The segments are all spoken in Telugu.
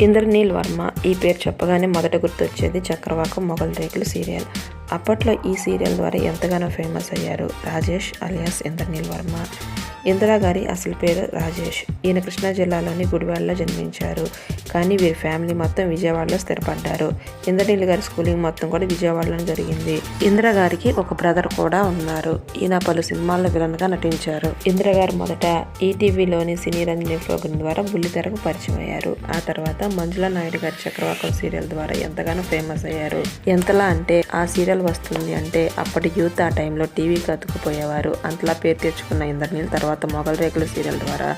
ఇంద్రనీల్ వర్మ ఈ పేరు చెప్పగానే మొదట గుర్తొచ్చేది చక్రవాకం మొగల్ రేకులు సీరియల్. అప్పట్లో ఈ సీరియల్ ద్వారా ఎంతగానో ఫేమస్ అయ్యారు రాజేష్ అలియాస్ ఇంద్రనీల్ వర్మ. ఇందిరా గారి అసలు పేరు రాజేష్. ఈయన కృష్ణా జిల్లాలోని గుడివాడలో జన్మించారు. కానీ వీరి ఫ్యామిలీ మొత్తం విజయవాడలో స్థిరపడ్డారు. ఇంద్రనీల్ గారి స్కూలింగ్ మొత్తం కూడా విజయవాడలో జరిగింది. ఇందిరా గారికి ఒక బ్రదర్ కూడా ఉన్నారు. ఈయన పలు సినిమాల్లో విలన్గా నటించారు. ఇందిరా గారు మొదట ఈటీవీలోని సినీ రంజని ప్రోగ్రాం ద్వారా బుల్లితెరకు పరిచయం అయ్యారు. ఆ తర్వాత మంజులా నాయుడు గారి చక్రవాకం సీరియల్ ద్వారా ఎంతగానో ఫేమస్ అయ్యారు. ఎంతలా అంటే ఆ సీరియల్ వస్తుంది అంటే అప్పటి యూత్ ఆ టైంలో టీవీకి అతుకుపోయేవారు అంతలా పేరు తెచ్చుకున్న ఇంద్రనీల్ తర్వాత మొగల్ రేకుల సీరియల్ ద్వారా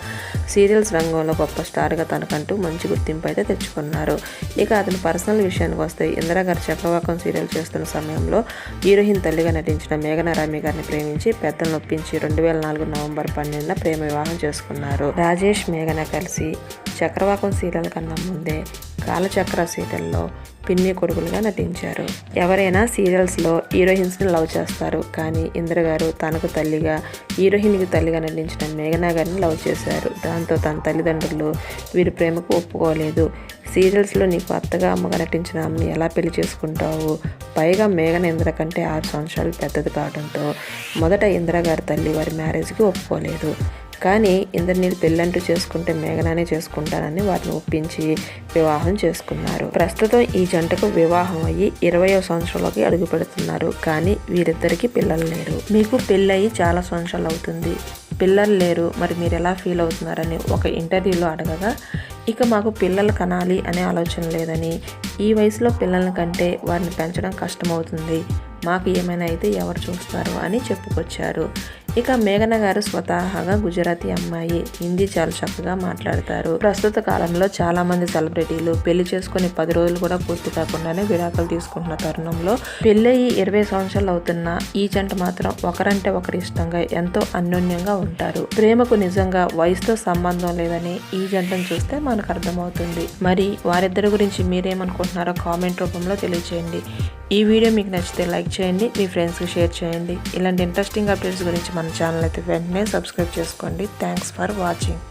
సీరియల్స్ రంగంలో గొప్ప స్టార్గా తనకంటూ మంచి గుర్తింపు అయితే తెచ్చుకున్నారు. ఇక అతని పర్సనల్ విషయానికి వస్తే ఇందిరా గారు చక్రవాకం సీరియల్ చేస్తున్న సమయంలో హీరోయిన్ తల్లిగా నటించిన మేఘన రామి గారిని ప్రేమించి పెద్దలను ఒప్పించి రెండు వేల నాలుగు నవంబర్ పన్నెండున ప్రేమ వివాహం చేసుకున్నారు. రాజేష్ మేఘన కలిసి చక్రవాకం సీరియల్ కన్నా ముందే కాలచక్ర సీరియల్లో పిన్ని కొడుకులుగా నటించారు. ఎవరైనా సీరియల్స్లో హీరోయిన్స్ని లవ్ చేస్తారు. కానీ ఇందిర గారు తనకు తల్లిగా హీరోయిన్కి తల్లిగా నటించిన మేఘనా గారిని లవ్ చేశారు. దాంతో తన తల్లిదండ్రులు వీరి ప్రేమకు ఒప్పుకోలేదు. సీరియల్స్లో నీకు అత్తగా అమ్మగా నటించిన అమ్మని ఎలా పెళ్ళి చేసుకుంటావు? పైగా మేఘన ఇంద్ర కంటే ఆరు సంవత్సరాలు పెద్దది కావడంతో మొదట ఇందిర గారి తల్లి వారి మ్యారేజ్కి ఒప్పుకోలేదు. కానీ ఇంద్రనీళ్ళు పెళ్ళంటూ చేసుకుంటే మేఘనానే చేసుకుంటానని వారిని ఒప్పించి వివాహం చేసుకున్నారు. ప్రస్తుతం ఈ జంటకు వివాహం అయ్యి ఇరవయో సంవత్సరంలోకి అడుగు పెడుతున్నారు కానీ వీరిద్దరికి పిల్లలు లేరు. మీకు పెళ్ళయి చాలా సంవత్సరాలు అవుతుంది. పిల్లలు లేరు మరి మీరు ఎలా ఫీల్ అవుతున్నారని ఒక ఇంటర్వ్యూలో అడగగా ఇక మాకు పిల్లలు కనాలి అనే ఆలోచన లేదని. ఈ వయసులో పిల్లల కంటే వారిని పెంచడం కష్టమవుతుంది. మాకు ఏమైనా అయితే ఎవరు చూస్తారు అని చెప్పుకొచ్చారు. ఇక మేఘన గారు స్వతహాగా గుజరాతీ అమ్మాయి హిందీ చాలా చక్కగా మాట్లాడతారు. ప్రస్తుత కాలంలో చాలా మంది సెలబ్రిటీలు పెళ్ళి చేసుకుని పది రోజులు కూడా పూర్తి కాకుండానే విడాకులు తీసుకుంటున్న తరుణంలో పెళ్ళయి ఇరవై సంవత్సరాలు అవుతున్న ఈ జంట మాత్రం ఒకరంటే ఒకరి ఇష్టంగా ఎంతో అన్యోన్యంగా ఉంటారు. ప్రేమకు నిజంగా వయసుతో సంబంధం లేదని ఈ జంటను చూస్తే మనకు అర్థమవుతుంది. మరి వారిద్దరి గురించి మీరేమనుకుంటున్నారో కామెంట్ రూపంలో తెలియచేయండి. ఈ వీడియో మీకు నచ్చితే లైక్ చేయండి మీ ఫ్రెండ్స్కి షేర్ చేయండి. ఇలాంటి ఇంట్రెస్టింగ్ అప్డేట్స్ గురించి మన ఛానల్ అయితే వెంటనే సబ్స్క్రైబ్ చేసుకోండి. Thanks for watching